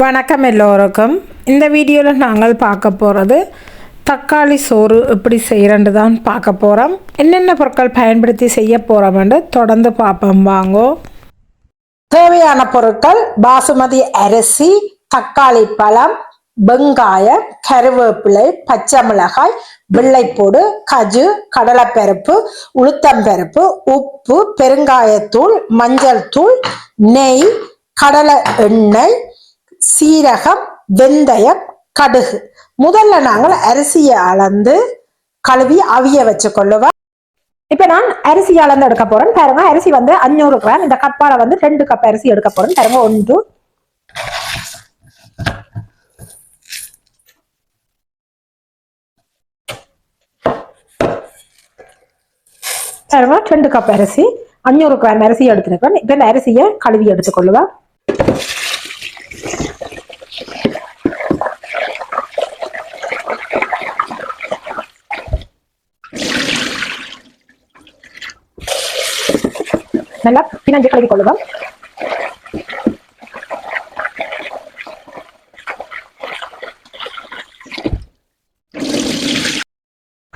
வணக்கம் எல்லோருக்கும். இந்த வீடியோவில் நாங்கள் பார்க்க போகிறது தக்காளி சோறு எப்படி செய்கிறேன்னு தான் பார்க்க போகிறோம் என்னென்ன பொருட்கள் பயன்படுத்தி செய்ய போகிறோம்னு தொடர்ந்து பார்ப்போம். வாங்கோ. தேவையான பொருட்கள் பாசுமதி அரிசி தக்காளி பழம் வெங்காயம் கருவேப்பிலை பச்சை மிளகாய் வெள்ளைப்பூடு கஜு கடலைப்பருப்பு உளுத்தம்பருப்பு உப்பு பெருங்காயத்தூள் மஞ்சள் தூள் நெய் கடலை எண்ணெய் சீரகம் வெந்தயம் கடுகு. முதல்ல நாங்கள் அரிசியை அளந்து கழுவி அவிய வச்சு கொள்ளுவோம் இப்ப நான் அரிசி அளந்து எடுக்க போறேன். பாருங்க அரிசி வந்து அஞ்சூறு கிராம். இந்த கப்பால வந்து ரெண்டு கப் அரிசி எடுக்க போறேன். பாருங்க ஒன்று. பாருங்க ரெண்டு கப் அரிசி. அஞ்சூறு கிராம் அரிசி எடுத்துருக்கேன். இப்ப இந்த அரிசியை கழுவி எடுத்துக்கொள்ளுவேன் நல்லா பிணைஞ்சு கழுவி கொள்ளுவோம்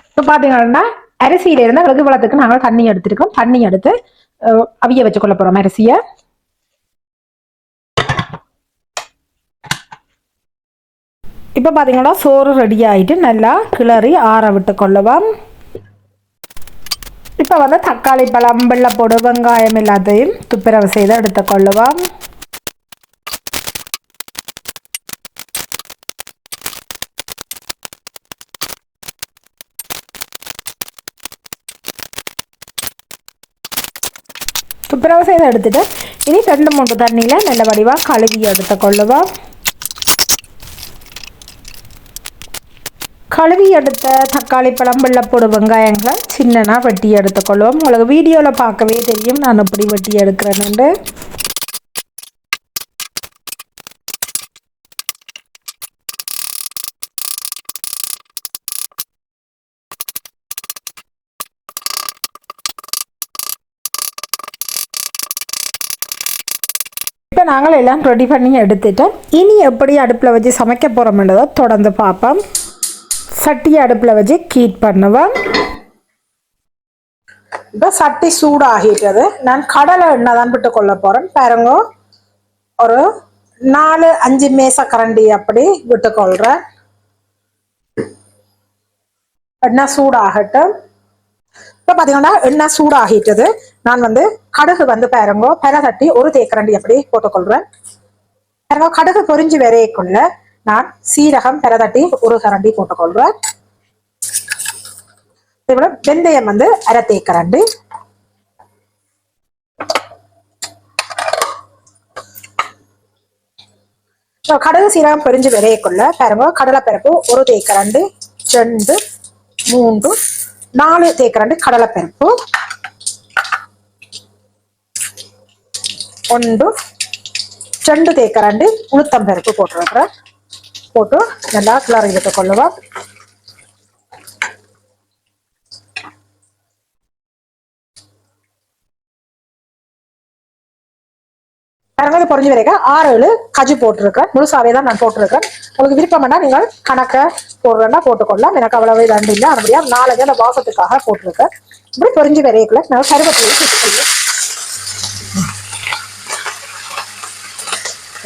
இப்போ பார்த்தீங்கன்னா அரிசியில இருந்து வெகு வளத்துக்கு நாங்கள் தண்ணி எடுத்திருக்கோம். தண்ணி எடுத்து அவிய வச்சு கொள்ள போறோம் அரிசியை. இப்போ பார்த்தீங்கன்னா சோறு ரெடி ஆயிட்டு நல்லா கிளறி ஆற விட்டு கொள்ளுவோம். இப்போ வந்து தக்காளி பழம் வெள்ளைப்பூடு வெங்காயம் எல்லாத்தையும் துப்புரவு செய்து எடுத்துக்கொள்ளுவோம் துப்புரவு செய்து எடுத்துட்டு இனி ரெண்டு மூன்று தண்ணியில் நல்ல வடிவாக கழுவி எடுத்துக்கொள்ளுவோம் கழுவி எடுத்த தக்காளி பழம் வெள்ளப்பூடு வெங்காயங்களை சின்னனாக வெட்டி எடுத்துக்கொள்வோம். உங்களுக்கு வீடியோவில் பார்க்கவே தெரியும். நான் எப்படி வெட்டி எடுக்கிறேன்னு இப்போ நாங்கள் எல்லாம் ரெடி பண்ணி எடுத்துட்டோம். இனி எப்படி அடுப்பில் வச்சு சமைக்க போகிறோம்ன்றதை தொடர்ந்து பார்ப்போம். சட்டியை அடுப்பில் வச்சு கீட் பண்ணுவேன் இப்போ சட்டி சூடாகிட்டது நான் கடலை எண்ணெய் தான் விட்டு கொள்ள போகிறேன் பாருங்க. ஒரு நாலு அஞ்சு மேச கரண்டி அப்படி விட்டு கொள்கிறேன் எண்ணெய் சூடாகட்டும். இப்போ பார்த்தீங்கன்னா எண்ணெய் சூடாகிட்டது நான் வந்து கடுகு வந்து பாருங்க பெற தட்டி ஒரு தேக்கரண்டி அப்படி போட்டுக்கொள்கிறேன் பாருங்க கடுகு பொறிஞ்சு வரையக்குள்ள நான் சீரகம் பெறதட்டி ஒரு கரண்டி போட்டுக்கொள்வேன். இதேபோல வெந்தயம் வந்து அரை தேக்கரண்டு கடலை சீரகம் பொரிஞ்சு விரையக்குள்ள பாருங்க கடலைப்பருப்பு ஒரு தேக்கரண்டு ரெண்டு மூன்று நாலு தேக்கரண்டு கடலைப்பருப்பு ஒன்று ரெண்டு தேக்கரண்டு உளுத்தம்பருப்பு போட்டுருக்குறேன். போட்டு நல்லா கிளறி விட்டு கொள்ளுவோம். பொறிஞ்சு வரைக்க ஆறு ஏழு கஜு போட்டிருக்கேன். முழுசாவே தான் நான் போட்டிருக்கேன். உங்களுக்கு விருப்பம்னா நீங்கள் கணக்கை போடுறேன்னா போட்டுக்கொள்ளலாம். எனக்கு அவ்வளவு ரெண்டு இல்லை. அப்படியா நாலஞ்சு அந்த வாசத்துக்காக போட்டிருக்கேன். இப்படி பொறிஞ்சு வரையக்குள்ள நான் கருவேப்பிலையை சுட்டுக்கொள்ளும்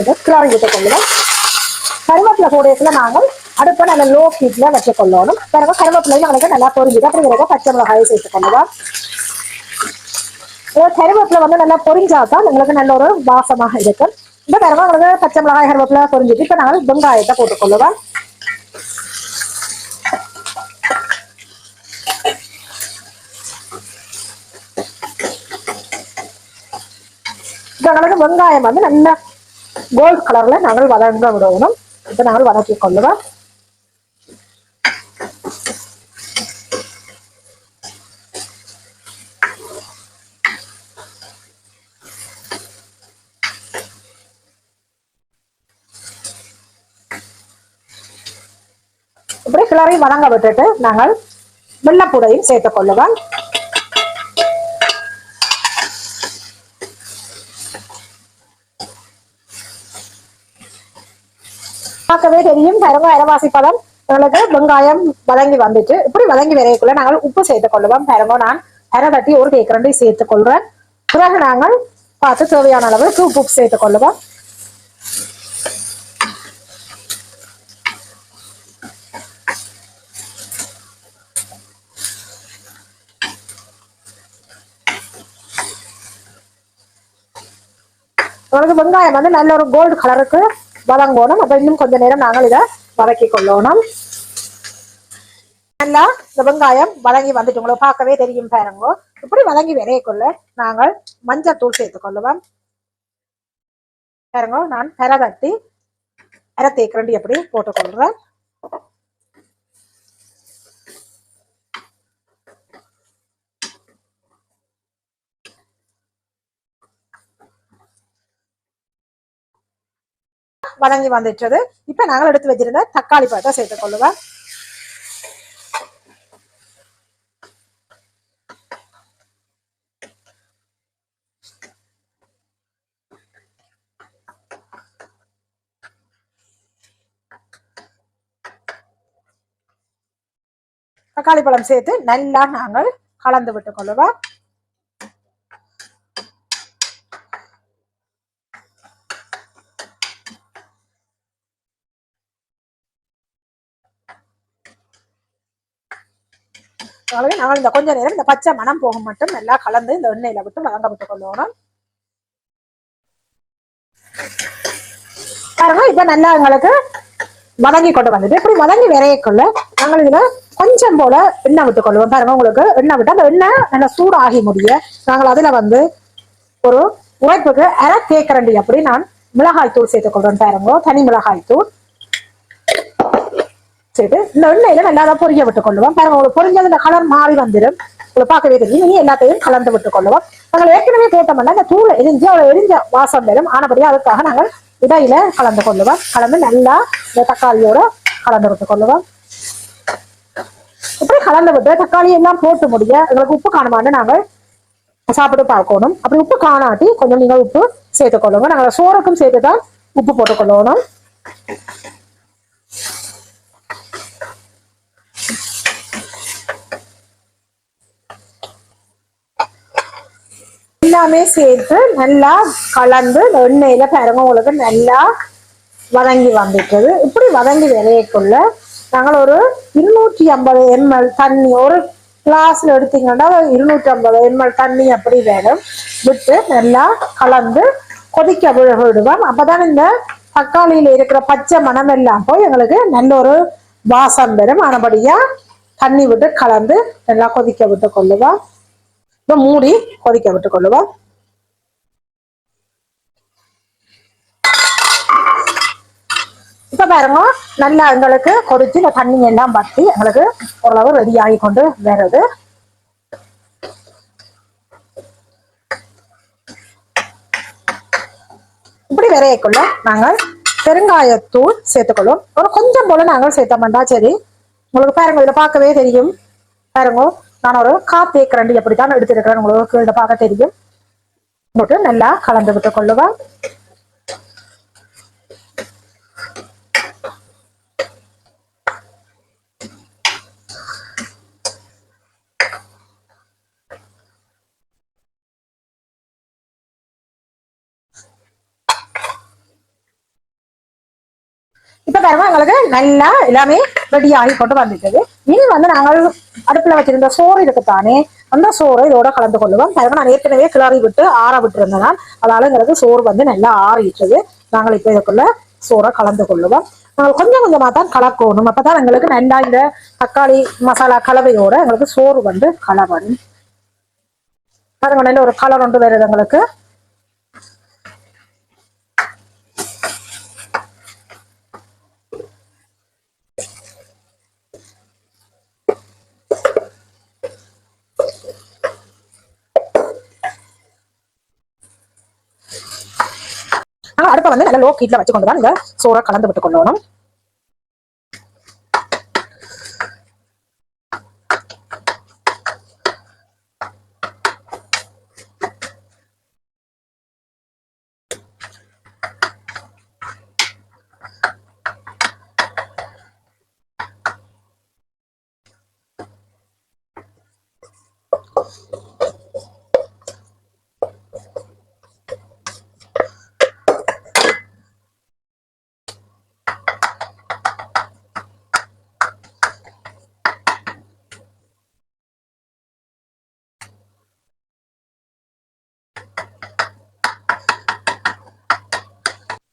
இதை கிளறி விட்டு கருவேப்பிலை போடையத்துல நாங்கள். அடுப்பை நல்ல லோ ஹீட்ல வச்சு கொள்ளணும் பிறகு கருவேப்பிலையும் நம்மளுக்கு நல்லா பொரிஞ்சுது. அப்புறம் பிறகு பச்சை மிளகாயை சேர்த்து கொள்ளுவோம் கருவேப்பிலை வந்து நல்லா பொரிஞ்சாதான் உங்களுக்கு நல்ல ஒரு வாசமாக இருக்கும். இந்த பிறகு உங்களுக்கு பச்சை மிளகாய் கருவேப்பிலை பொரிஞ்சுட்டு இப்போ நாங்கள் வெங்காயத்தை போட்டுக்கொள்ளுவோம் இப்ப வெங்காயம் வந்து நல்ல கோல்ட் கலர்ல நாங்கள் வதங்க விடணும். இப்ப நாள் வதக்கி இப்படி கிளறி வணங்க விட்டுட்டு நாங்கள் வெள்ளப்பூடையும் சேர்த்துக் பார்க்கவே தெரியும். தரவா அரைவாசி பழம் எங்களுக்கு வெங்காயம் வதங்கி வந்துட்டு இப்படி வதங்கி வரையக்குள்ள நாங்கள் உப்பு சேர்த்துக் கொள்ளுவோம். பாருங்க நான் அரை தட்டி ஒரு தேக்கரண்டி சேர்த்துக் கொள்றேன். பிறகு நாங்கள் பார்த்து தேவையான அளவுக்கு உப்பு சேர்த்துக் கொள்ளுவோம். உங்களுக்கு வெங்காயம் வந்து நல்ல ஒரு கோல்டு கலருக்கு வதங்கணும் அப்ப இன்னும் கொஞ்ச நேரம் நாங்கள் இதை வதக்கி கொள்ளணும். நல்லா இந்த வெங்காயம் வதங்கி வந்துட்டு பார்க்கவே தெரியும் பாருங்க. இப்படி வதங்கி விரையக்குள்ள நாங்கள் மஞ்சள் தூள் சேர்த்து கொள்ளுவோம். பாருங்க நான் பெற தட்டி அரை தேக்கரண்டி அப்படி போட்டுக்கொள்றேன் வதங்கி வந்துட்டது. இப்ப நாங்கள் எடுத்து வச்சிருந்த தக்காளி பழத்தை சேர்த்துக் கொள்ளுவோம். தக்காளி பழம் சேர்த்து நல்லா நாங்கள் கலந்து விட்டுக் கொள்ளுவோம். ஆகவே நாங்கள் இந்த கொஞ்ச நேரம் இந்த பச்சை மணம் போக மட்டும் நல்லா கலந்து இந்த எண்ணெயில விட்டு வதங்க விட்டுக் கொள்ளணும். பாருங்க இப்ப நல்லா எங்களுக்கு வதங்கி கொண்டு வந்துட்டு இப்படி வதங்கி விரையக்குள்ள நாங்கள் இதுல கொஞ்சம் போல எண்ணெய் விட்டுக் கொள்வோம். பாருங்க உங்களுக்கு எண்ணெய் விட்டு அந்த எண்ணெய் நல்லா சூடாகி முடிய நாங்கள் அதுல வந்து ஒரு உழைப்புக்கு அரை தேக்கரண்டி அப்படி நான் மிளகாய் தூள் சேர்த்துக் கொள்றோம். பாருங்க தனி மிளகாய் தூள் வச்சுட்டு இந்த எண்ணெயில நல்லா அதை பொரிய விட்டுக் கொள்ளுவோம் பாருங்க உங்களுக்கு பொரிஞ்சது இந்த கலர் மாறி வந்துடும் உங்களுக்கு பார்க்கவே தெரியும் நீங்க எல்லாத்தையும் கலந்து விட்டுக் கொள்ளுவோம் நாங்கள் ஏற்கனவே போட்டோம்னா இந்த தூள் எரிஞ்சு அவ்வளோ எரிஞ்ச வாசம் வரும் ஆனபடியா அதுக்காக நாங்கள் இடையில கலந்து கொள்ளுவோம் கலந்து நல்லா இந்த தக்காளியோட கலந்து விட்டுக் கொள்ளுவோம் இப்படி கலந்து விட்டு தக்காளி எல்லாம் போட்டு முடிய எங்களுக்கு உப்பு காணுமான்னு நாங்கள் சாப்பிட்டு பார்க்கணும் அப்படி உப்பு காணாட்டி கொஞ்சம் நீங்கள் உப்பு சேர்த்துக்கொள்ளுங்க நாங்கள் சோறுக்கும் சேர்த்து தான் உப்பு போட்டுக்கொள்ளணும் எல்லாமே சேர்த்து நல்லா கலந்து இந்த எண்ணெயில பாருங்க உங்களுக்கு நல்லா வதங்கி வந்துட்டது. இப்படி வதங்கி விளையக்குள்ள நாங்கள் ஒரு இருநூற்றி ஐம்பது எம்எல் தண்ணி ஒரு கிளாஸ்ல எடுத்தீங்கன்னா ஒரு இருநூற்றி ஐம்பது எம்எல் தண்ணி அப்படி வேணும். விட்டு நல்லா கலந்து கொதிக்க விடுவோம். அப்பதான் இந்த தக்காளியில இருக்கிற பச்சை மணம் எல்லாம் போய் எங்களுக்கு நல்ல ஒரு வாசம் வரும். ஆனபடியா தண்ணி விட்டு கலந்து நல்லா கொதிக்க விட்டு கொள்ளுவோம். இப்போ மூடி கொதிக்க விட்டு கொள்ளுவோம் இப்ப பாருங்க நல்லா எங்களுக்கு கொதிச்சு இந்த தண்ணி எல்லாம் பத்தி எங்களுக்கு ஓரளவு ரெடி ஆகி கொண்டு வருது இப்படி விரையக்குள்ள நாங்கள் பெருங்காயத்தூள் சேர்த்துக்கொள்வோம் ஒரு கொஞ்சம் போல நாங்கள் சேர்த்தோம்டா சரி உங்களுக்கு பாருங்க இதுல பார்க்கவே தெரியும் பாருங்க நான் ஒரு காப்பி எப்படித்தான் அப்படித்தான் எடுத்திருக்கிறேன். உங்களுக்கு இதை பார்க்க தெரியும். போட்டு நல்லா கலந்து விட்டு கொள்ளுவேன் இப்ப பாருங்க எங்களுக்கு நல்லா எல்லாமே ரெடி ஆகி கொண்டு வந்துட்டது இனி வந்து நாங்கள் அடுப்புல வச்சிருந்த சோறு இருக்குத்தானே அந்த சோறு இதோட கலந்து கொள்ளுவோம். பாருங்க நான் ஏற்கனவே கிளறி விட்டு ஆற விட்டு இருந்தேன் அதனால எங்களுக்கு சோறு வந்து நல்லா ஆறிட்டது. நாங்கள் இப்போ இதுக்குள்ள சோறை கலந்து கொள்ளுவோம். நாங்கள் கொஞ்சம் கொஞ்சமாக தான் கலக்கணும். அப்பதான் எங்களுக்கு நல்லா இந்த தக்காளி மசாலா கலவையோட எங்களுக்கு சோறு வந்து கலவணும். பாருங்க நல்ல ஒரு கலர் ஒன்று வருது எங்களுக்கு. அடுப்பை வந்து நல்ல லோ ஹீட்ல வச்சு கொண்டு தான் இந்த சோறை கலந்து விட்டு கொள்ளணும்.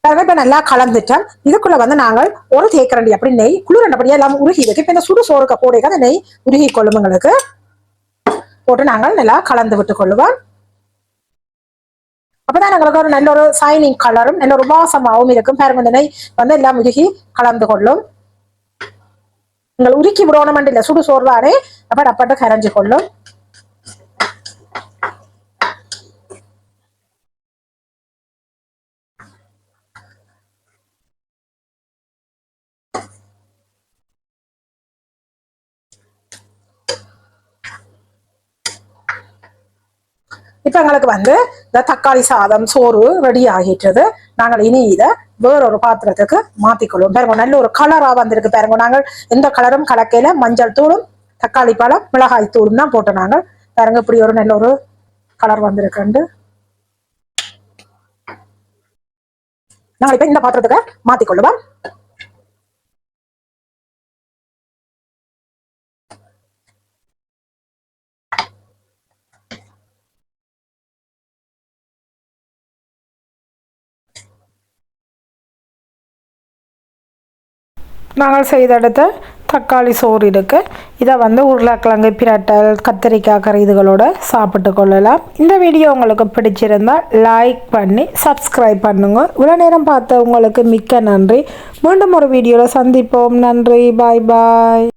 இப்போ நல்லா கலந்துட்டோம் இதுக்குள்ள வந்து நாங்கள் ஒரு தேக்கரண்டி அப்படி நெய் குளிரண்டபடியா எல்லாம் உருகி இருக்கு. இப்போ இந்த சுடு சோறுக்க போடைக்கு அந்த நெய் உருகி கொள்ளும் எங்களுக்கு. போட்டு நாங்கள் நல்லா கலந்து விட்டு கொள்ளுவோம். அப்பதான் எங்களுக்கு ஒரு நல்ல ஒரு சைனிங் கலரும் நல்ல ஒரு வாசமாகவும் இருக்கும். பாருங்க இந்த நெய் வந்து எல்லாம் உருகி கலந்து கொள்ளும். நீங்கள் உருக்கி விடணும் இல்லை சுடு சோர்வானே அப்பட அப்பட்டு கரைஞ்சு கொள்ளும். இப்ப எங்களுக்கு வந்து இந்த தக்காளி சாதம் சோறு ரெடி ஆகிட்டது. நாங்கள் இனி இதை வேறொரு பாத்திரத்துக்கு மாத்திக்கொள்வோம். பாருங்க நல்ல ஒரு கலரா வந்திருக்கு பாருங்க. நாங்கள் எந்த கலரும் கலக்கையில மஞ்சள் தூளும் தக்காளி பழம் மிளகாய் தூளும் தான் போட்டோம் நாங்கள். பாருங்க இப்படி ஒரு நல்ல ஒரு கலர் வந்திருக்குண்டு நாங்கள் இப்ப இந்த பாத்திரத்துக்கு மாத்திக்கொள்ளுவோம் நாங்கள் செய்தெடுத்த தக்காளி சோறு இருக்கு. இதை வந்து உருளைக்கிழங்கு பிரட்டல் கத்திரிக்காய் கறி இதுகளோட சாப்பிட்டு கொள்ளலாம். இந்த வீடியோ உங்களுக்கு பிடிச்சிருந்தால் லைக் பண்ணி சப்ஸ்கிரைப் பண்ணுங்க. இவ்வளோ நேரம் பார்த்த உங்களுக்கு மிக்க நன்றி. மீண்டும் ஒரு வீடியோவில் சந்திப்போம். நன்றி. பாய் பாய்